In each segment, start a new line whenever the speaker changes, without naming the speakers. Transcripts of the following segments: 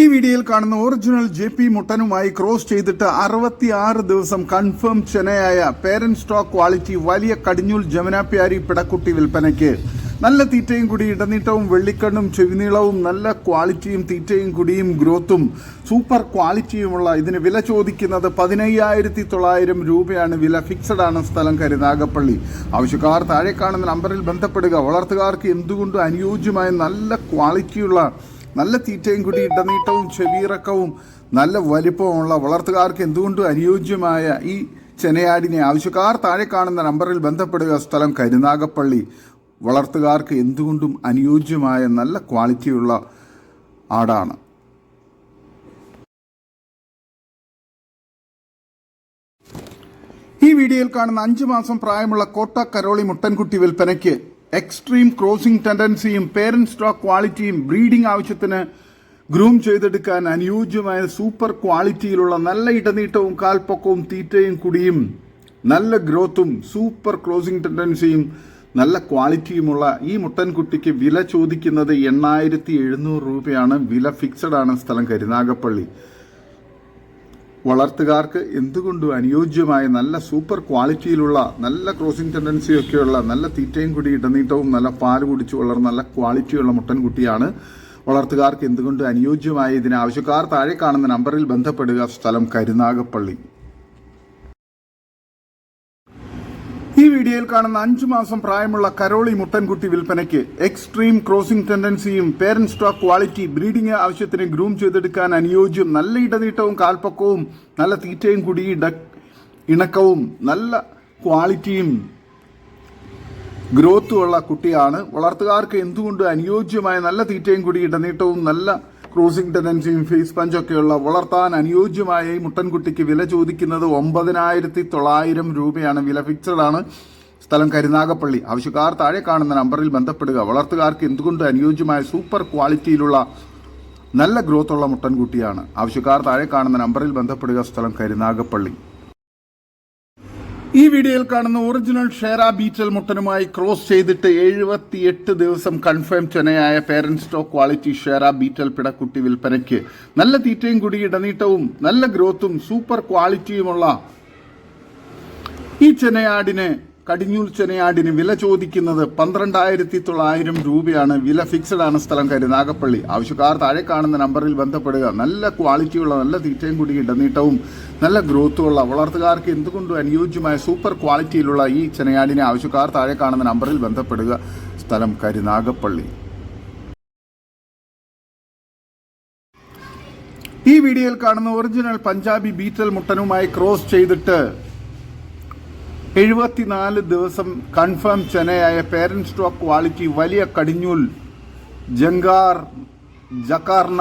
ഈ വീഡിയോയിൽ കാണുന്ന ഒറിജിനൽ ജെ പി മുട്ടനുമായി ക്രോസ് ചെയ്തിട്ട് അറുപത്തിയാറ് ദിവസം കൺഫേം ചെനയായ പേരന്റ് സ്റ്റോക്ക് ക്വാളിറ്റി വലിയ കടിഞ്ഞൂൽ ജമനാപ്യാരി പിടക്കുട്ടി വിൽപ്പനയ്ക്ക്. നല്ല തീറ്റയും കൂടി ഇടനീട്ടവും വെള്ളിക്കണ്ണും ചെവിനീളവും നല്ല ക്വാളിറ്റിയും തീറ്റയും കുടിയും ഗ്രോത്തും സൂപ്പർ ക്വാളിറ്റിയുമുള്ള ഇതിന് വില ചോദിക്കുന്നത് പതിനയ്യായിരത്തി തൊള്ളായിരം രൂപയാണ്. വില ഫിക്സഡ് ആണ് സ്ഥലം കരുനാഗപ്പള്ളി ആവശ്യക്കാർ താഴെ കാണുന്ന നമ്പറിൽ ബന്ധപ്പെടുക. വളർത്തുകാർക്ക് എന്തുകൊണ്ടും അനുയോജ്യമായ നല്ല ക്വാളിറ്റിയുള്ള നല്ല തീറ്റയും കൂടി ഇടനീട്ടവും ചെവിയിറക്കവും നല്ല വലിപ്പമുള്ള വളർത്തുകാർക്ക് എന്തുകൊണ്ടും അനുയോജ്യമായ ഈ ചെനയാടിനെ ആവശ്യക്കാർ താഴെ കാണുന്ന നമ്പറിൽ ബന്ധപ്പെടുക? സ്ഥലം കരുനാഗപ്പള്ളി. വളർത്തുകാർക്ക് എന്തുകൊണ്ടും അനുയോജ്യമായ നല്ല ക്വാളിറ്റിയുള്ള ആടാണ്. ഈ വീഡിയോയിൽ കാണുന്ന അഞ്ചു മാസം പ്രായമുള്ള കോട്ട കരോളി മുട്ടൻകുട്ടി വിൽപ്പനയ്ക്ക് എക്സ്ട്രീം ക്രോസിംഗ് ടെൻഡൻസിയും പേരൻ സ്റ്റോക്ക് ക്വാളിറ്റിയും ബ്രീഡിംഗ് ആവശ്യത്തിന് ഗ്രൂം ചെയ്തെടുക്കാൻ അനുയോജ്യമായ സൂപ്പർ ക്വാളിറ്റിയിലുള്ള നല്ല ഇടനീട്ടവും കാൽപ്പൊക്കവും തീറ്റയും കുടിയും നല്ല ഗ്രോത്തും സൂപ്പർ ക്രോസിംഗ് ടെൻഡൻസിയും നല്ല ക്വാളിറ്റിയുമുള്ള ഈ മുട്ടൻകുട്ടിക്ക് വില ചോദിക്കുന്നത് എണ്ണായിരത്തി എഴുന്നൂറ് രൂപയാണ്. വില ഫിക്സഡ് ആണ് സ്ഥലം കരുനാഗപ്പള്ളി. വളർത്തുകാർക്ക് എന്തുകൊണ്ടും അനുയോജ്യമായ നല്ല സൂപ്പർ ക്വാളിറ്റിയിലുള്ള നല്ല ക്രോസിംഗ് ടെൻഡൻസിയൊക്കെയുള്ള നല്ല തീറ്റയും കൂടി ഇടനീട്ടവും നല്ല പാൽ കുടിച്ചു വളർന്ന നല്ല ക്വാളിറ്റിയുള്ള മുട്ടൻകുട്ടിയാണ് വളർത്തുകാർക്ക് എന്തുകൊണ്ട് അനുയോജ്യമായ ഇതിന് ആവശ്യക്കാർ താഴെ കാണുന്ന നമ്പറിൽ ബന്ധപ്പെടുക. സ്ഥലം കരുനാഗപ്പള്ളി. വീഡിയോയിൽ കാണുന്ന അഞ്ചു മാസം പ്രായമുള്ള കരോളി മുട്ടൻകുട്ടി വിൽപ്പനയ്ക്ക് എക്സ്ട്രീം ക്രോസിംഗ് ടെൻഡൻസിയും പേരന്റ് സ്റ്റോക്ക് ക്വാളിറ്റി ബ്രീഡിംഗ് ആവശ്യത്തിന് ഗ്രൂം ചെയ്തെടുക്കാൻ അനുയോജ്യം നല്ല ഇടനീട്ടവും കാൽപ്പക്കവും നല്ല തീറ്റയും കൂടി ഇണക്കവും നല്ല ക്വാളിറ്റിയും ഗ്രോത്തുമുള്ള കുട്ടിയാണ്. വളർത്തുകാർക്ക് എന്തുകൊണ്ട് അനുയോജ്യമായ നല്ല തീറ്റയും കൂടി ഇടനീട്ടവും നല്ല ക്രൂസിംഗ് ടെൻഡൻസിയും ഫേസ് പഞ്ചൊക്കെയുള്ള വളർത്താൻ അനുയോജ്യമായ ഈ മുട്ടൻകുട്ടിക്ക് വില ചോദിക്കുന്നത് ഒമ്പതിനായിരത്തി തൊള്ളായിരം രൂപയാണ്. വില ഫിക്സഡ് ആണ്. സ്ഥലം കരുനാഗപ്പള്ളി. ആവശ്യക്കാർ താഴെ കാണുന്ന നമ്പറിൽ ബന്ധപ്പെടുക. വളർത്തുകാർക്ക് എന്തുകൊണ്ട് അനുയോജ്യമായ സൂപ്പർ ക്വാളിറ്റിയിലുള്ള നല്ല ഗ്രോത്തുള്ള മുട്ടൻകുട്ടിയാണ്? ആവശ്യക്കാർ താഴെ കാണുന്ന നമ്പറിൽ ബന്ധപ്പെടുക. സ്ഥലം കരുനാഗപ്പള്ളി. ഈ വീഡിയോയിൽ കാണുന്ന ഒറിജിനൽ ഷേറ ബീറ്റൽ മുട്ടനുമായി ക്രോസ് ചെയ്തിട്ട് എഴുപത്തിയെട്ട് ദിവസം confirm ചെനയായ parent stock quality Shera Beetal പിടക്കുട്ടി വിൽപ്പനയ്ക്ക്. നല്ല തീറ്റയും കൂടി ഇടനീട്ടവും നല്ല ഗ്രോത്തും സൂപ്പർ ക്വാളിറ്റിയുമുള്ള ഈ ചെനയാടിന് കടിഞ്ഞൂൽ ചെനയാടിന് വില ചോദിക്കുന്നത് പന്ത്രണ്ടായിരത്തി തൊള്ളായിരം രൂപയാണ്. വില ഫിക്സഡ് ആണ് സ്ഥലം കരുനാഗപ്പള്ളി ആവശ്യക്കാർ താഴെ കാണുന്ന നമ്പറിൽ ബന്ധപ്പെടുക. നല്ല ക്വാളിറ്റിയുള്ള നല്ല തീറ്റയും കൂടി ഇടനീട്ടവും നല്ല ഗ്രോത്തുമുള്ള വളർത്തുകാർക്ക് എന്തുകൊണ്ടും അനുയോജ്യമായ സൂപ്പർ ക്വാളിറ്റിയിലുള്ള ഈ ചെനയാടിനെ ആവശ്യക്കാർ താഴെ കാണുന്ന നമ്പറിൽ ബന്ധപ്പെടുക. സ്ഥലം കരുനാഗപ്പള്ളി ഈ വീഡിയോയിൽ കാണുന്ന ഒറിജിനൽ പഞ്ചാബി ബീറ്റൽ മുട്ടനുമായി ക്രോസ് ചെയ്തിട്ട് എഴുപത്തിനാല് ദിവസം കൺഫേം ചെനയായ പേരൻ സ്റ്റോക്ക് ക്വാളിറ്റി വലിയ കടിഞ്ഞൂൽ ജങ്കാർ ജക്കാർണ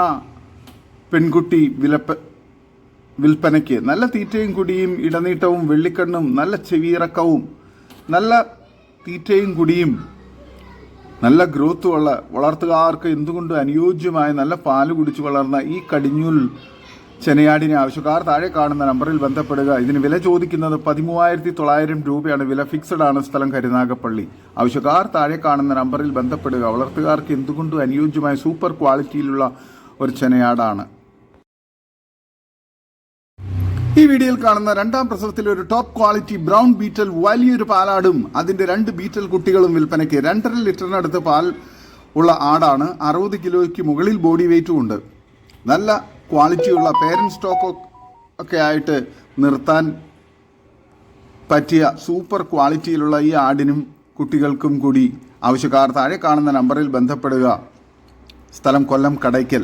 പെൺകുട്ടി വിലപ്പ വിൽപ്പനയ്ക്ക്. നല്ല തീറ്റയും കുടിയും ഇടനീട്ടവും വെള്ളിക്കണ്ണും നല്ല ചെവിയിറക്കവും നല്ല തീറ്റയും കുടിയും നല്ല ഗ്രോത്തുമുള്ള വളർത്തുകാർക്ക് എന്തുകൊണ്ടും അനുയോജ്യമായ നല്ല പാൽ കുടിച്ചു വളർന്ന ഈ കടിഞ്ഞൂൽ ചെനയാടിനെ ആവശ്യക്കാർ താഴെ കാണുന്ന നമ്പറിൽ ബന്ധപ്പെടുക. ഇതിന് വില ചോദിക്കുന്നത് പതിമൂവായിരത്തി തൊള്ളായിരം രൂപയാണ്. വില ഫിക്സഡ് ആണ് സ്ഥലം കരുനാഗപ്പള്ളി. ആവശ്യക്കാർ താഴെ കാണുന്ന നമ്പറിൽ ബന്ധപ്പെടുക. വളർത്തുകാർക്ക് എന്തുകൊണ്ടും അനുയോജ്യമായ സൂപ്പർ ക്വാളിറ്റിയിലുള്ള ഒരു ചെനയാടാണ്. ഈ വീഡിയോയിൽ കാണുന്ന രണ്ടാം പ്രസവത്തിലെ ഒരു ടോപ്പ് ക്വാളിറ്റി ബ്രൗൺ ബീറ്റൽ വലിയൊരു പാലാടും അതിന്റെ രണ്ട് ബീറ്റൽ കുട്ടികളും വിൽപ്പനയ്ക്ക് രണ്ടര ലിറ്ററിനടുത്ത് പാൽ ഉള്ള ആടാണ്. അറുപത് കിലോയ്ക്ക് മുകളിൽ ബോഡി വെയിറ്റും ഉണ്ട്. നല്ല ക്വാളിറ്റിയുള്ള പേരൻ സ്റ്റോക്ക് ഒക്കെ ആയിട്ട് നിർത്താൻ പറ്റിയ സൂപ്പർ ക്വാളിറ്റിയിലുള്ള ഈ ആടിനും കുട്ടികൾക്കും കൂടി ആവശ്യക്കാർ താഴെ കാണുന്ന നമ്പറിൽ ബന്ധപ്പെടുക. സ്ഥലം കൊല്ലം കടയ്ക്കൽ.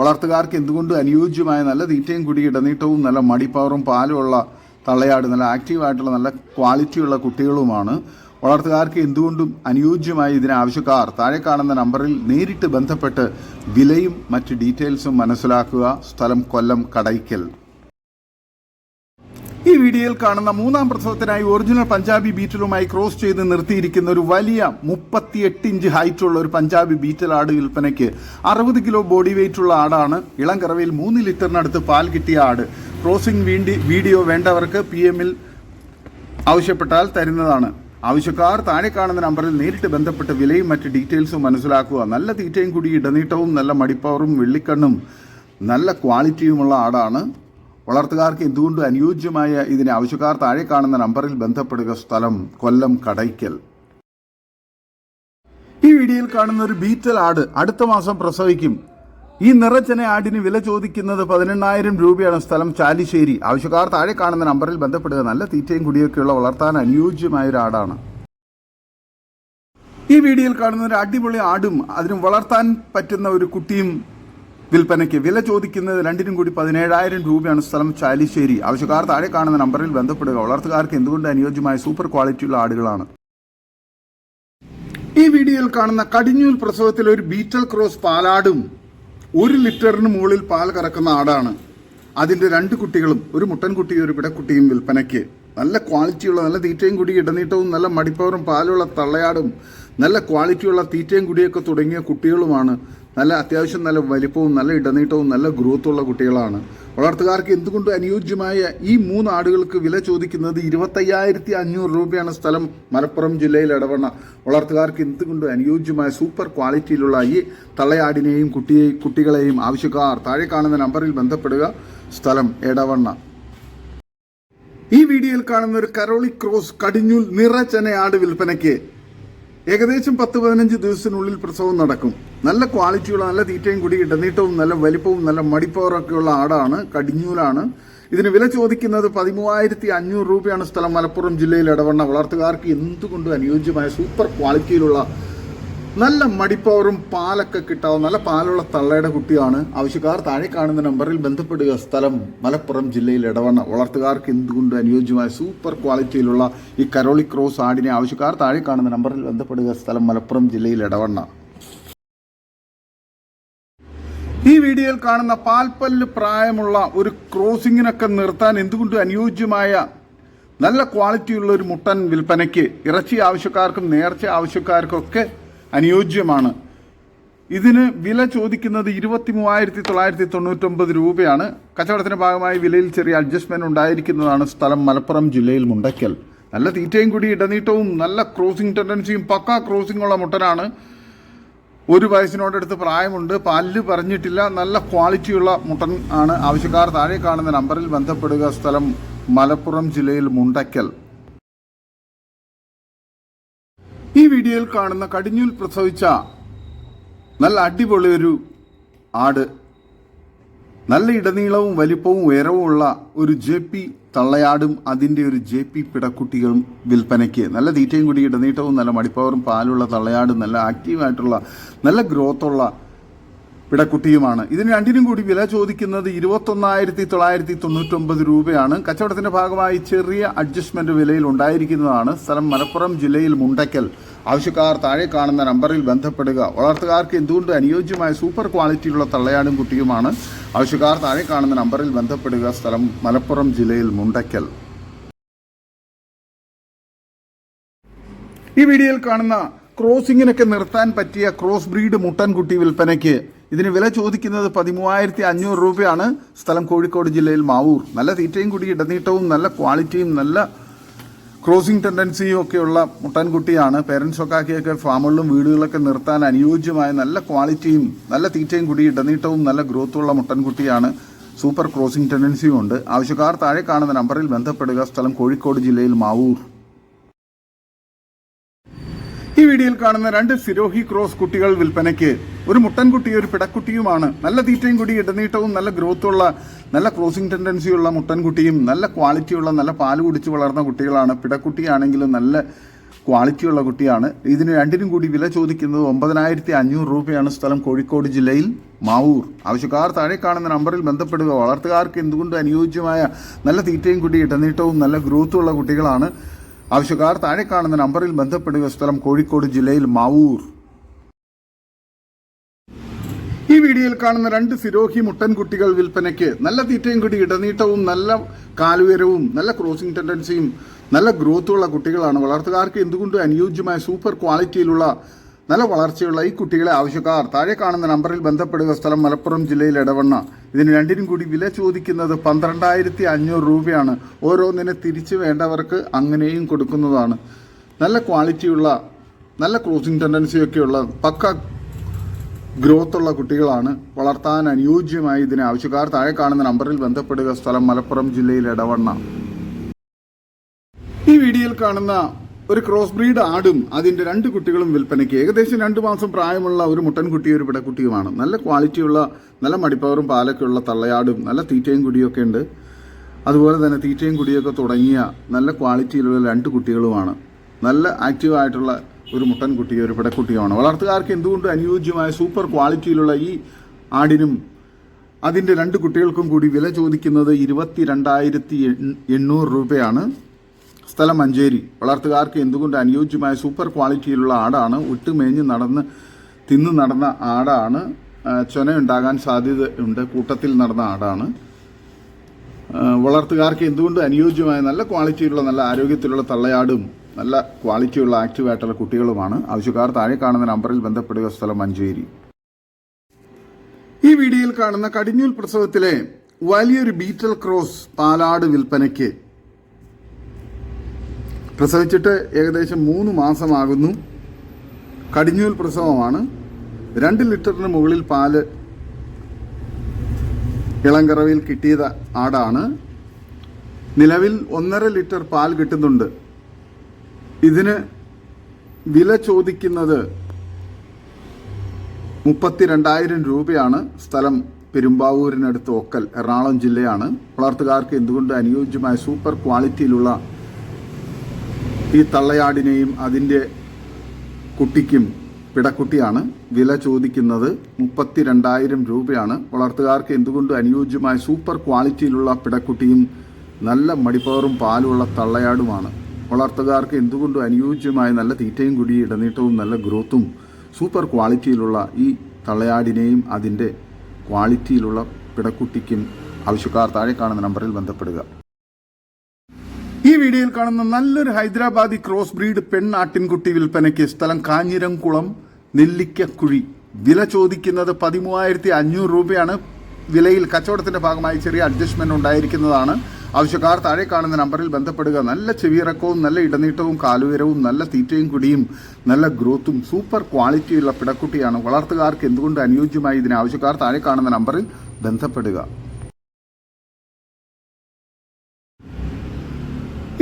വളർത്തുകാർക്ക് എന്തുകൊണ്ടും അനുയോജ്യമായ നല്ല തീറ്റയും കുടി ഇടനീട്ടവും നല്ല മടിപ്പവറും പാലുമുള്ള തള്ളയാട് നല്ല ആക്റ്റീവായിട്ടുള്ള നല്ല ക്വാളിറ്റിയുള്ള കുട്ടികളുമാണ് വളർത്തുകാർക്ക് എന്തുകൊണ്ടും അനുയോജ്യമായ ഇതിന് ആവശ്യക്കാർ താഴെ കാണുന്ന നമ്പറിൽ നേരിട്ട് ബന്ധപ്പെട്ട് വിലയും മറ്റ് ഡീറ്റെയിൽസും മനസ്സിലാക്കുക. സ്ഥലം കൊല്ലം കടയ്ക്കൽ. ഈ വീഡിയോയിൽ കാണുന്ന മൂന്നാം പ്രസവത്തിനായി ഒറിജിനൽ പഞ്ചാബി ബീറ്റലുമായി ക്രോസ് ചെയ്ത് നിർത്തിയിരിക്കുന്ന ഒരു വലിയ മുപ്പത്തിയെട്ട് ഇഞ്ച് ഹൈറ്റുള്ള ഒരു പഞ്ചാബി ബീറ്റൽ ആട് വിൽപ്പനയ്ക്ക് അറുപത് കിലോ ബോഡി വെയിറ്റ് ഉള്ള ആടാണ് ഇളം കറവയിൽ മൂന്ന് ലിറ്ററിനടുത്ത് പാൽ കിട്ടിയ ആട്. ക്രോസിംഗ് വീണ്ടി വീഡിയോ വേണ്ടവർക്ക് പി എമ്മിൽ ആവശ്യപ്പെട്ടാൽ തരുന്നതാണ്. ആവശ്യക്കാർ താഴെ കാണുന്ന നമ്പറിൽ നേരിട്ട് ബന്ധപ്പെട്ട് വിലയും മറ്റ് ഡീറ്റെയിൽസും മനസ്സിലാക്കുക. നല്ല തീറ്റയും കൂടി ഇടനീട്ടവും നല്ല മടിപ്പവറും വെള്ളിക്കണ്ണും നല്ല ക്വാളിറ്റിയുമുള്ള ആടാണ്. വളർത്തുകാർക്ക് എന്തുകൊണ്ടും അനുയോജ്യമായ ഇതിന് ആവശ്യക്കാർ താഴെ കാണുന്ന നമ്പറിൽ ബന്ധപ്പെടുക? സ്ഥലം കൊല്ലം കടയ്ക്കൽ. ഈ വീഡിയോയിൽ കാണുന്ന ഒരു ബീറ്റൽ ആട് അടുത്ത മാസം പ്രസവിക്കും. ഈ നിറച്ചന ആടിന് വില ചോദിക്കുന്നത് പതിനെണ്ണായിരം രൂപയാണ് സ്ഥലം ചാലിശ്ശേരി. ആവശ്യക്കാർ താഴെ കാണുന്ന നമ്പറിൽ ബന്ധപ്പെടുക. നല്ല തീറ്റയും കുടിയൊക്കെയുള്ള വളർത്താൻ അനുയോജ്യമായ ഒരു ആടാണ്. ഈ വീഡിയോയിൽ കാണുന്ന ഒരു അടിപൊളി ആടും അതിന് വളർത്താൻ പറ്റുന്ന ഒരു കുട്ടിയും വിൽപ്പനയ്ക്ക് വില ചോദിക്കുന്നത് രണ്ടിനും കൂടി പതിനേഴായിരം രൂപയാണ് സ്ഥലം ചാലിശ്ശേരി. ആവശ്യക്കാർ താഴെ കാണുന്ന നമ്പറിൽ ബന്ധപ്പെടുക. വളർത്തുകാർക്ക് എന്തുകൊണ്ട് അനുയോജ്യമായ സൂപ്പർ ക്വാളിറ്റിയുള്ള ആടുകളാണ്. ഈ വീഡിയോയിൽ കാണുന്ന കടിഞ്ഞൂൽ പ്രസവത്തിൽ ഒരു ബീറ്റൽ ക്രോസ് പാലാടും ഒരു ലിറ്ററിന് മുകളിൽ പാൽ കറക്കുന്ന ആടാണ്. അതിന്റെ രണ്ട് കുട്ടികളും ഒരു മുട്ടൻകുട്ടിയും ഒരു പിടക്കുട്ടിയും വിൽപ്പനയ്ക്ക്. നല്ല ക്വാളിറ്റിയുള്ള നല്ല തീറ്റയും കുടി ഇടനീട്ടവും നല്ല മടിപ്പവറും പാലുള്ള തള്ളയാടും നല്ല ക്വാളിറ്റിയുള്ള തീറ്റയും കുടിയൊക്കെ തുടങ്ങിയ കുട്ടികളുമാണ് നല്ല അത്യാവശ്യം നല്ല വലിപ്പവും നല്ല ഇടനീട്ടവും നല്ല ഗ്രോത്തുള്ള കുട്ടികളാണ്. വളർത്തുകാർക്ക് എന്തുകൊണ്ട് അനുയോജ്യമായ ഈ മൂന്ന് ആടുകൾക്ക് വില ചോദിക്കുന്നത് ഇരുപത്തയ്യായിരത്തി അഞ്ഞൂറ് രൂപയാണ് സ്ഥലം മലപ്പുറം ജില്ലയിൽ ഇടവണ്ണ വളർത്തുകാർക്ക് എന്തുകൊണ്ട് അനുയോജ്യമായ സൂപ്പർ ക്വാളിറ്റിയിലുള്ള ഈ തള്ളയാടിനെയും കുട്ടിയെ കുട്ടികളെയും ആവശ്യക്കാർ താഴെ കാണുന്ന നമ്പറിൽ ബന്ധപ്പെടുക. സ്ഥലം എടവണ്ണ. ഈ വീഡിയോയിൽ കാണുന്ന ഒരു കരോളി ക്രോസ് കടിഞ്ഞൂൽ നിറച്ചനയാട് വിൽപ്പനയ്ക്ക് ഏകദേശം പത്ത് പതിനഞ്ച് ദിവസത്തിനുള്ളിൽ പ്രസവം നടക്കും. നല്ല ക്വാളിറ്റിയുള്ള നല്ല തീറ്റയും കൂടി ഇടനീട്ടവും നല്ല വലിപ്പവും നല്ല മടിപ്പവറൊക്കെയുള്ള ആടാണ് കടിഞ്ഞൂലാണ്. ഇതിന് വില ചോദിക്കുന്നത് പതിമൂവായിരത്തി അഞ്ഞൂറ് രൂപയാണ് സ്ഥലം. മലപ്പുറം ജില്ലയിൽ ഇടവണ്ണ വളർത്തുകാർക്ക് എന്തുകൊണ്ടും അനുയോജ്യമായ സൂപ്പർ ക്വാളിറ്റിയിലുള്ള നല്ല മടിപ്പവറും പാലൊക്കെ കിട്ടാവുന്ന നല്ല പാലുള്ള തള്ളയുടെ കുട്ടിയാണ് ആവശ്യക്കാർ. താഴെ കാണുന്ന നമ്പറിൽ ബന്ധപ്പെടുക. സ്ഥലം മലപ്പുറം ജില്ലയിൽ ഇടവണ്ണ. വളർത്തുകാർക്ക് എന്തുകൊണ്ട് അനുയോജ്യമായ സൂപ്പർ ക്വാളിറ്റിയിലുള്ള ഈ കരോളി ക്രോസ് ആടിനെ ആവശ്യക്കാർ താഴെ കാണുന്ന നമ്പറിൽ ബന്ധപ്പെടുക. സ്ഥലം മലപ്പുറം ജില്ലയിൽ ഇടവണ്ണ. ഈ വീഡിയോയിൽ കാണുന്ന പാൽപ്പല്ല് പ്രായമുള്ള ഒരു ക്രോസിങ്ങിനൊക്കെ നിർത്താൻ എന്തുകൊണ്ട് അനുയോജ്യമായ നല്ല ക്വാളിറ്റിയുള്ള ഒരു മുട്ടൻ വിൽപ്പനയ്ക്ക് ഇറച്ചി ആവശ്യക്കാർക്കും നേർച്ച ആവശ്യക്കാർക്കൊക്കെ അനുയോജ്യമാണ്. ഇതിന് വില ചോദിക്കുന്നത് ഇരുപത്തി മൂവായിരത്തി തൊള്ളായിരത്തി തൊണ്ണൂറ്റൊമ്പത് രൂപയാണ്. കച്ചവടത്തിന്റെ ഭാഗമായി വിലയിൽ ചെറിയ അഡ്ജസ്റ്റ്മെന്റ് ഉണ്ടായിരിക്കുന്നതാണ് സ്ഥലം മലപ്പുറം ജില്ലയിൽ മുണ്ടയ്ക്കൽ നല്ല തീറ്റയും കൂടി ഇടനീട്ടവും നല്ല ക്രോസിംഗ് ടെൻഡൻസിയും പക്ക ക്രോസിംഗ് ഉള്ള മുട്ടനാണ്. ഒരു വയസ്സിനോടടുത്ത് പ്രായമുണ്ട്. പല്ല് പറഞ്ഞിട്ടില്ല. നല്ല ക്വാളിറ്റിയുള്ള മുട്ടൻ ആണ് ആവശ്യക്കാർ. താഴെ കാണുന്ന നമ്പറിൽ ബന്ധപ്പെടുക. സ്ഥലം മലപ്പുറം ജില്ലയിൽ മുണ്ടയ്ക്കൽ ഈ വീഡിയോയിൽ കാണുന്ന കടിഞ്ഞൂൽ പ്രസവിച്ച നല്ല അടിപൊളി ഒരു ആട് നല്ല ഇടനീളവും വലിപ്പവും ഉയരവുമുള്ള ഒരു ജെ പി തള്ളയാടും അതിന്റെ ഒരു ജെ പി പിടക്കുട്ടികളും വിൽപ്പനയ്ക്ക്. നല്ല തീറ്റയും കൂടി ഇടനീട്ടവും നല്ല മടിപ്പവറും പാലുള്ള തള്ളയാടും നല്ല ആക്റ്റീവായിട്ടുള്ള നല്ല ഗ്രോത്തുള്ള പിടക്കുട്ടിയുമാണ് ഇതിന് രണ്ടിനും കൂടി വില ചോദിക്കുന്നത് ഇരുപത്തൊന്നായിരത്തി തൊള്ളായിരത്തി തൊണ്ണൂറ്റൊമ്പത് രൂപയാണ്. കച്ചവടത്തിന്റെ ഭാഗമായി ചെറിയ അഡ്ജസ്റ്റ്മെന്റ് വിലയിൽ ഉണ്ടായിരിക്കുന്നതാണ്. സ്ഥലം മലപ്പുറം ജില്ലയിൽ മുണ്ടയ്ക്കൽ. ആവശ്യക്കാർ താഴെ കാണുന്ന നമ്പറിൽ ബന്ധപ്പെടുക. വളർത്തുകാർക്ക് എന്തുകൊണ്ട് അനുയോജ്യമായ സൂപ്പർ ക്വാളിറ്റിയുള്ള തള്ളയാടും കുട്ടിയുമാണ്? ആവശ്യക്കാർ താഴെ കാണുന്ന നമ്പറിൽ ബന്ധപ്പെടുക. സ്ഥലം മലപ്പുറം ജില്ലയിൽ മുണ്ടയ്ക്കൽ. ഈ വീഡിയോയിൽ കാണുന്ന ക്രോസിങ്ങിനൊക്കെ നിർത്താൻ പറ്റിയ ക്രോസ് ബ്രീഡ് മുട്ടൻകുട്ടി വിൽപ്പനയ്ക്ക് ഇതിന് വില ചോദിക്കുന്നത് പതിമൂവായിരത്തി അഞ്ഞൂറ് രൂപയാണ്. സ്ഥലം കോഴിക്കോട് ജില്ലയിൽ മാവൂർ. നല്ല തീറ്റയും കൂടി ഇടനീട്ടവും നല്ല ക്വാളിറ്റിയും നല്ല ക്രോസിംഗ് ടെൻഡൻസിയും ഒക്കെയുള്ള മുട്ടൻകുട്ടിയാണ്. പേരൻസ് ഒക്കെ ആക്കിയൊക്കെ ഫാമുകളിലും വീടുകളിലൊക്കെ നിർത്താൻ അനുയോജ്യമായ നല്ല ക്വാളിറ്റിയും നല്ല തീറ്റയും കൂടി ഇടനീട്ടവും നല്ല ഗ്രോത്തുള്ള മുട്ടൻകുട്ടിയാണ്. സൂപ്പർ ക്രോസിംഗ് ടെൻഡൻസിയും ഉണ്ട്. ആവശ്യക്കാർ താഴെ കാണുന്ന നമ്പറിൽ ബന്ധപ്പെടുക. സ്ഥലം കോഴിക്കോട് ജില്ലയിൽ മാവൂർ. ഈ വീഡിയോയിൽ കാണുന്ന രണ്ട് സിരോഹി ക്രോസ് കുട്ടികൾ വിൽപ്പനയ്ക്ക് ഒരു മുട്ടൻകുട്ടിയും ഒരു പിടക്കുട്ടിയുമാണ്. നല്ല തീറ്റയും കൂടി ഇടനീട്ടവും നല്ല ഗ്രോത്തുള്ള നല്ല ക്രോസിംഗ് ടെൻഡൻസിയുള്ള മുട്ടൻകുട്ടിയും നല്ല ക്വാളിറ്റിയുള്ള നല്ല പാൽ കുടിച്ച് വളർന്ന കുട്ടികളാണ്. പിടക്കുട്ടിയാണെങ്കിലും നല്ല ക്വാളിറ്റിയുള്ള കുട്ടിയാണ്. ഇതിന് രണ്ടിനും കൂടി വില ചോദിക്കുന്നത് ഒമ്പതിനായിരത്തി അഞ്ഞൂറ് രൂപയാണ് സ്ഥലം കോഴിക്കോട് ജില്ലയിൽ മാവൂർ. ആവശ്യക്കാർ താഴെ കാണുന്ന നമ്പറിൽ ബന്ധപ്പെടുക. വളർത്തുകാർക്ക് എന്തുകൊണ്ട് അനുയോജ്യമായ നല്ല തീറ്റയും കൂടി ഇടനീട്ടവും നല്ല ഗ്രോത്തുള്ള കുട്ടികളാണ്? ആവശ്യക്കാർ താഴെ കാണുന്ന നമ്പറിൽ ബന്ധപ്പെടുക. സ്ഥലം കോഴിക്കോട് ജില്ലയിൽ മാവൂർ. ഈ വീഡിയോയിൽ കാണുന്ന രണ്ട് സിരോഹി മുട്ടൻ കുട്ടികൾ വിൽപ്പനയ്ക്ക് നല്ല തീറ്റയും കൂടി ഇടനീട്ടവും നല്ല കാലുയരവും നല്ല ക്രോസിംഗ് ടെൻഡൻസിയും നല്ല ഗ്രോത്തുള്ള കുട്ടികളാണ് വളർത്തുകാർക്ക് എന്തുകൊണ്ടും അനുയോജ്യമായ സൂപ്പർ ക്വാളിറ്റിയിലുള്ള നല്ല വളർച്ചയുള്ള ഈ കുട്ടികളെ ആവശ്യക്കാർ? താഴെ കാണുന്ന നമ്പറിൽ ബന്ധപ്പെടുക. സ്ഥലം മലപ്പുറം ജില്ലയിൽ ഇടവണ്ണ ഇതിന് രണ്ടിനും കൂടി വില ചോദിക്കുന്നത് പന്ത്രണ്ടായിരത്തി അഞ്ഞൂറ് രൂപയാണ്. ഓരോന്നിനെ തിരിച്ചു വേണ്ടവർക്ക് അങ്ങനെയും കൊടുക്കുന്നതാണ്. നല്ല ക്വാളിറ്റിയുള്ള നല്ല ക്രോസിംഗ് ടെൻഡൻസിയൊക്കെയുള്ള പക്ക ഗ്രോത്ത് ഉള്ള കുട്ടികളാണ് വളർത്താൻ അനുയോജ്യമായി ഇതിന് ആവശ്യക്കാർ താഴെ കാണുന്ന നമ്പറിൽ ബന്ധപ്പെടുക. സ്ഥലം മലപ്പുറം ജില്ലയിൽ ഇടവണ്ണ ഈ വീഡിയോയിൽ കാണുന്ന ഒരു ക്രോസ് ബ്രീഡ് ആടും അതിന്റെ രണ്ട് കുട്ടികളും വിൽപ്പനയ്ക്ക്. ഏകദേശം രണ്ട് മാസം പ്രായമുള്ള ഒരു മുട്ടൻകുട്ടിയും ഒരു പിടക്കുട്ടിയുമാണ്. നല്ല ക്വാളിറ്റിയുള്ള നല്ല മടിപ്പവറും പാലൊക്കെ ഉള്ള തള്ളയാടും നല്ല തീറ്റയും കുടിയൊക്കെ ഉണ്ട്. അതുപോലെ തന്നെ തീറ്റയും കുടിയൊക്കെ തുടങ്ങിയ നല്ല ക്വാളിറ്റിയിലുള്ള രണ്ട് കുട്ടികളുമാണ്. നല്ല ആക്റ്റീവ് ആയിട്ടുള്ള ഒരു മുട്ടൻകുട്ടിയോ ഒരു പിടക്കുട്ടിയുമാണ് വളർത്തുകാർക്ക് എന്തുകൊണ്ട് അനുയോജ്യമായ സൂപ്പർ ക്വാളിറ്റിയിലുള്ള ഈ ആടിനും അതിന്റെ രണ്ട് കുട്ടികൾക്കും കൂടി വില ചോദിക്കുന്നത് ഇരുപത്തി രണ്ടായിരത്തി എണ്ണൂറ് രൂപയാണ്. സ്ഥലം മഞ്ചേരി. വളർത്തുകാർക്ക് എന്തുകൊണ്ട് അനുയോജ്യമായ സൂപ്പർ ക്വാളിറ്റിയിലുള്ള ആടാണ്? വിട്ടുമേഞ്ഞ് നടന്ന് തിന്നു നടന്ന ആടാണ്. ചൊനയുണ്ടാകാൻ സാധ്യതയുണ്ട് കൂട്ടത്തിൽ നടന്ന ആടാണ്. വളർത്തുകാർക്ക് എന്തുകൊണ്ട് അനുയോജ്യമായ നല്ല ക്വാളിറ്റിയിലുള്ള നല്ല ആരോഗ്യത്തിലുള്ള തള്ളയാടും നല്ല ക്വാളിറ്റിയുള്ള ആക്റ്റീവ് ആയിട്ടുള്ള കുട്ടികളുമാണ്. ആവശ്യക്കാർ താഴെ കാണുന്ന നമ്പറിൽ ബന്ധപ്പെടുക. സ്ഥലം മഞ്ചേരി. ഈ വീഡിയോയിൽ കാണുന്ന കടിഞ്ഞൂൽ പ്രസവത്തിലെ വലിയൊരു ബീറ്റൽ ക്രോസ് പാലാട് വിൽപ്പനയ്ക്ക് പ്രസവിച്ചിട്ട് ഏകദേശം മൂന്ന് മാസമാകുന്നു. കടിഞ്ഞൂൽ പ്രസവമാണ്. രണ്ട് ലിറ്ററിന് മുകളിൽ പാൽ ഇളങ്കറവിൽ കിട്ടിയത് ആടാണ്. നിലവിൽ ഒന്നര ലിറ്റർ പാൽ കിട്ടുന്നുണ്ട്. ഇതിന് വില ചോദിക്കുന്നത് മുപ്പത്തിരണ്ടായിരം രൂപയാണ്. സ്ഥലം പെരുമ്പാവൂരിനടുത്ത് ഒക്കൽ എറണാകുളം ജില്ലയാണ്. വളർത്തുകാർക്ക് എന്തുകൊണ്ട് അനുയോജ്യമായ സൂപ്പർ ക്വാളിറ്റിയിലുള്ള ഈ തള്ളയാടിനെയും അതിന്റെ കുട്ടിക്കും പിടക്കുട്ടിയാണ് വില ചോദിക്കുന്നത് മുപ്പത്തിരണ്ടായിരം രൂപയാണ്. വളർത്തുകാർക്ക് എന്തുകൊണ്ട് അനുയോജ്യമായ സൂപ്പർ ക്വാളിറ്റിയിലുള്ള പിടക്കുട്ടിയും നല്ല മടിപ്പവറും പാലുമുള്ള തള്ളയാടുമാണ്. വളർത്തുകാർക്ക് എന്തുകൊണ്ടും അനുയോജ്യമായ നല്ല തീറ്റയും കുടി ഇടനീട്ടവും നല്ല ഗ്രോത്തും സൂപ്പർ ക്വാളിറ്റിയിലുള്ള ഈ തള്ളയാടിനെയും അതിന്റെ ക്വാളിറ്റിയിലുള്ള പിടക്കുട്ടിക്കും ആവശ്യക്കാർ താഴെ കാണുന്ന നമ്പറിൽ ബന്ധപ്പെടുക. ഈ വീഡിയോയിൽ കാണുന്ന നല്ലൊരു ഹൈദരാബാദി ക്രോസ് ബ്രീഡ് പെണ്ണാട്ടിൻകുട്ടി വിൽപ്പനയ്ക്ക് സ്ഥലം കാഞ്ഞിരംകുളം നെല്ലിക്കക്കുഴി. വില ചോദിക്കുന്നത് പതിമൂവായിരത്തി അഞ്ഞൂറ് രൂപയാണ്. വിലയിൽ കച്ചവടത്തിന്റെ ഭാഗമായി ചെറിയ അഡ്ജസ്റ്റ്മെന്റ് ഉണ്ടായിരിക്കുന്നതാണ്. ആവശ്യക്കാർ താഴെ കാണുന്ന നമ്പറിൽ ബന്ധപ്പെടുക. നല്ല ചെവിയിറക്കവും നല്ല ഇടനീട്ടവും കാലുയരവും നല്ല തീറ്റയും കുടിയും നല്ല ഗ്രോത്തും സൂപ്പർ ക്വാളിറ്റിയുള്ള പിടക്കുട്ടിയാണ്. വളർത്തുകാർക്ക് എന്തുകൊണ്ട് അനുയോജ്യമായി ഇതിന്? ആവശ്യക്കാർ താഴെ കാണുന്ന നമ്പറിൽ ബന്ധപ്പെടുക.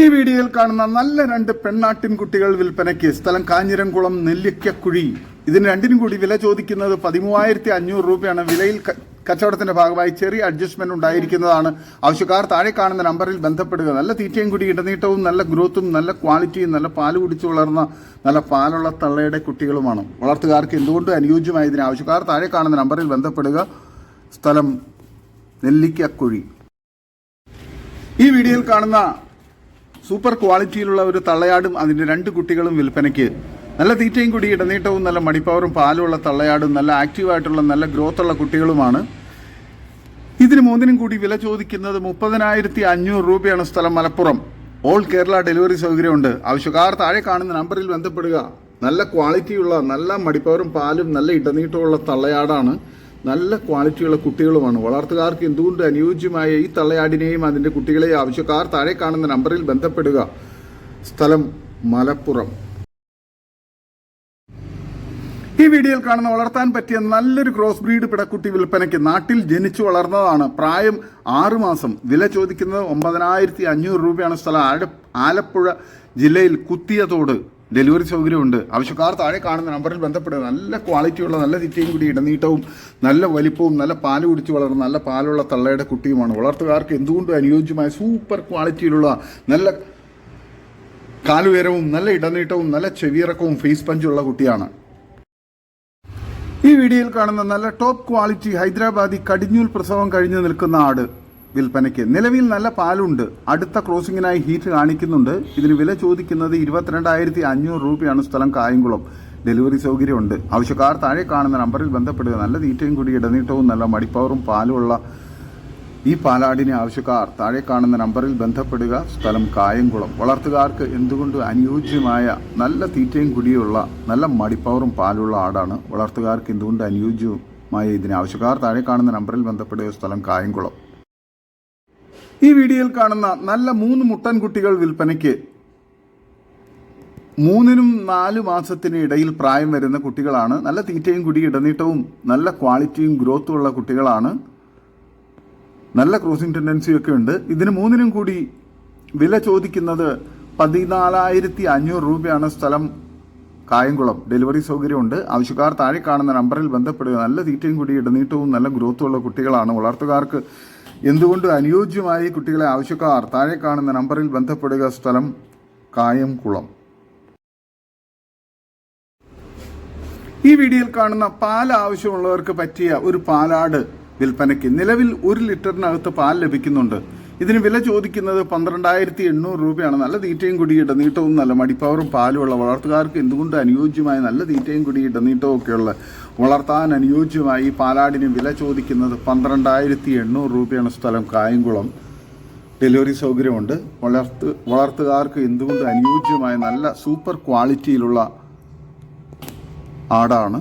ഈ വീഡിയോയിൽ കാണുന്ന നല്ല രണ്ട് പെണ്ണാട്ടിൻ കുട്ടികൾ വിൽപ്പനയ്ക്ക് സ്ഥലം കാഞ്ഞിരംകുളം നെല്ലിക്കക്കുഴി. ഇതിന് രണ്ടിനും കൂടി വില ചോദിക്കുന്നത് പതിമൂവായിരത്തി അഞ്ഞൂറ് രൂപയാണ്. വിലയിൽ കച്ചവടത്തിന്റെ ഭാഗമായി ചെറിയ അഡ്ജസ്റ്റ്മെന്റ് ഉണ്ടായിരിക്കുന്നതാണ്. ആവശ്യക്കാർ താഴെ കാണുന്ന നമ്പറിൽ ബന്ധപ്പെടുക. നല്ല തീറ്റയും കൂടി ഇടനീട്ടവും നല്ല ഗ്രോത്തും നല്ല ക്വാളിറ്റിയും നല്ല പാൽ കുടിച്ചു വളർന്ന നല്ല പാലുള്ള തള്ളയുടെ കുട്ടികളുമാണ്. വളർത്തുകാർക്ക് എന്തുകൊണ്ടും അനുയോജ്യമായതിന് ആവശ്യക്കാർ താഴെ കാണുന്ന നമ്പറിൽ ബന്ധപ്പെടുക. സ്ഥലം നെല്ലിക്കക്കുഴി. ഈ വീഡിയോയിൽ കാണുന്ന സൂപ്പർ ക്വാളിറ്റിയിലുള്ള ഒരു തള്ളയാടും അതിന്റെ രണ്ട് കുട്ടികളും വിൽപ്പനയ്ക്ക് നല്ല തീറ്റയും കൂടി ഇടനീട്ടവും നല്ല മണിപ്പവറും പാലുള്ള തള്ളയാടും നല്ല ആക്റ്റീവായിട്ടുള്ള നല്ല ഗ്രോത്ത് ഉള്ള കുട്ടികളുമാണ്. ഇതിന് മൂന്നിനും കൂടി വില ചോദിക്കുന്നത് മുപ്പതിനായിരത്തി അഞ്ഞൂറ് രൂപയാണ് സ്ഥലം മലപ്പുറം. ഓൾ കേരള ഡെലിവറി സൗകര്യമുണ്ട്. ആവശ്യക്കാർ താഴെ കാണുന്ന നമ്പറിൽ ബന്ധപ്പെടുക. നല്ല ക്വാളിറ്റിയുള്ള നല്ല മടിപ്പവറും പാലും നല്ല ഇടനീട്ടമുള്ള തള്ളയാടാണ്. നല്ല ക്വാളിറ്റിയുള്ള കുട്ടികളുമാണ്. വളർത്തുകാർക്ക് എന്തുകൊണ്ട് അനുയോജ്യമായ ഈ തള്ളയാടിനെയും അതിന്റെ കുട്ടികളെയും ആവശ്യക്കാർ താഴെ കാണുന്ന നമ്പറിൽ ബന്ധപ്പെടുക. സ്ഥലം മലപ്പുറം. ഈ വീഡിയോയിൽ കാണുന്ന വളർത്താൻ പറ്റിയ നല്ലൊരു ക്രോസ് ബ്രീഡ് പിടക്കുട്ടി വിൽപ്പനയ്ക്ക് നാട്ടിൽ ജനിച്ചു വളർന്നതാണ്. പ്രായം ആറു മാസം. വില ചോദിക്കുന്നത് ഒമ്പതിനായിരത്തി അഞ്ഞൂറ് രൂപയാണ് സ്ഥലം. ആല ആലപ്പുഴ ജില്ലയിൽ കുത്തിയതോട് ഡെലിവറി സൗകര്യമുണ്ട്. ആവശ്യക്കാർ താഴെ കാണുന്ന നമ്പറിൽ ബന്ധപ്പെടുക. നല്ല ക്വാളിറ്റിയുള്ള നല്ല തിറ്റയും കൂടി ഇടനീട്ടവും നല്ല വലിപ്പവും നല്ല പാൽ കുടിച്ച് വളർന്ന നല്ല പാലുള്ള തള്ളയുടെ കുട്ടിയുമാണ്. വളർത്തുകാർക്ക് എന്തുകൊണ്ടും അനുയോജ്യമായ സൂപ്പർ ക്വാളിറ്റിയിലുള്ള നല്ല കാലുയരവും നല്ല ഇടനീട്ടവും നല്ല ചെവിയിറക്കവും ഫേസ് പഞ്ചുള്ള കുട്ടിയാണ്. ഈ വീഡിയോയിൽ കാണുന്ന നല്ല ടോപ്പ് ക്വാളിറ്റി ഹൈദരാബാദി കടിഞ്ഞൂൽ പ്രസവം കഴിഞ്ഞു നിൽക്കുന്ന ആട് വിൽപ്പനയ്ക്ക്. നിലവിൽ നല്ല പാലുണ്ട്. അടുത്ത ക്രോസിംഗിനായി ഹീറ്റ് കാണിക്കുന്നുണ്ട്. ഇതിന് വില ചോദിക്കുന്നത് ഇരുപത്തിരണ്ടായിരത്തി അഞ്ഞൂറ് രൂപയാണ് സ്ഥലം കായംകുളം.
ഡെലിവറി സൗകര്യമുണ്ട്. ആവശ്യക്കാർ താഴെ കാണുന്ന നമ്പറിൽ ബന്ധപ്പെടുക. നല്ല തീറ്റയും കൂടി ഇടനീട്ടവും നല്ല മടിപ്പവറും പാലുമുള്ള ഈ പാലാടിനെ ആവശ്യക്കാർ താഴെ കാണുന്ന നമ്പറിൽ ബന്ധപ്പെടുക. സ്ഥലം കായംകുളം. വളർത്തുകാർക്ക് എന്തുകൊണ്ട് അനുയോജ്യമായ നല്ല തീറ്റയും കുടിയുള്ള നല്ല മടിപ്പവറും പാലുള്ള ആടാണ് വളർത്തുകാർക്ക് എന്തുകൊണ്ട് അനുയോജ്യമായ ഇതിന് ആവശ്യക്കാർ താഴെ കാണുന്ന നമ്പറിൽ ബന്ധപ്പെടുക. സ്ഥലം കായംകുളം. ഈ വീഡിയോയിൽ കാണുന്ന നല്ല മൂന്ന് മുട്ടൻ കുട്ടികൾ വിൽപ്പനയ്ക്ക് മൂന്നിനും നാല് മാസത്തിന് ഇടയിൽ പ്രായം വരുന്ന കുട്ടികളാണ്. നല്ല തീറ്റയും കുടി ഇടനീട്ടവും നല്ല ക്വാളിറ്റിയും ഗ്രോത്തും ഉള്ള കുട്ടികളാണ്. നല്ല ക്രോസിംഗ് ടെൻഡൻസി ഒക്കെ ഉണ്ട്. ഇതിന് മൂന്നിനും കൂടി വില ചോദിക്കുന്നത് പതിനാലായിരത്തി അഞ്ഞൂറ് രൂപയാണ് സ്ഥലം. കായംകുളം ഡെലിവറി സൗകര്യമുണ്ട്. ആവശ്യക്കാർ താഴെ കാണുന്ന നമ്പറിൽ ബന്ധപ്പെടുക. നല്ല തീറ്റയും കൂടി ഇടനീട്ടവും നല്ല ഗ്രോത്തും ഉള്ള കുട്ടികളാണ്. വളർത്തുകാർക്ക് എന്തുകൊണ്ട് അനുയോജ്യമായി കുട്ടികളെ ആവശ്യക്കാർ താഴെ കാണുന്ന നമ്പറിൽ ബന്ധപ്പെടുക? സ്ഥലം കായംകുളം. ഈ വീഡിയോയിൽ കാണുന്ന പാൽ ആവശ്യമുള്ളവർക്ക് പറ്റിയ ഒരു പാലാട് വിൽപ്പനയ്ക്ക്. നിലവിൽ ഒരു ലിറ്ററിനകത്ത് പാൽ ലഭിക്കുന്നുണ്ട്. ഇതിന് വില ചോദിക്കുന്നത് പന്ത്രണ്ടായിരത്തി എണ്ണൂറ് രൂപയാണ്. നല്ല തീറ്റയും കുടി ഇടനീട്ടവും നല്ല മടിപ്പവറും പാലുമുള്ള വളർത്തുകാർക്ക് എന്തുകൊണ്ട് അനുയോജ്യമായ നല്ല തീറ്റയും കുടി ഇടനീട്ടവും ഒക്കെയുള്ള വളർത്താൻ അനുയോജ്യമായി പാലാടിന് വില ചോദിക്കുന്നത് പന്ത്രണ്ടായിരത്തി എണ്ണൂറ് രൂപയാണ് സ്ഥലം. കായംകുളം ഡെലിവറി സൗകര്യമുണ്ട്. വളർത്ത് വളർത്തുകാർക്ക് എന്തുകൊണ്ട് അനുയോജ്യമായ നല്ല സൂപ്പർ ക്വാളിറ്റിയിലുള്ള ആടാണ്.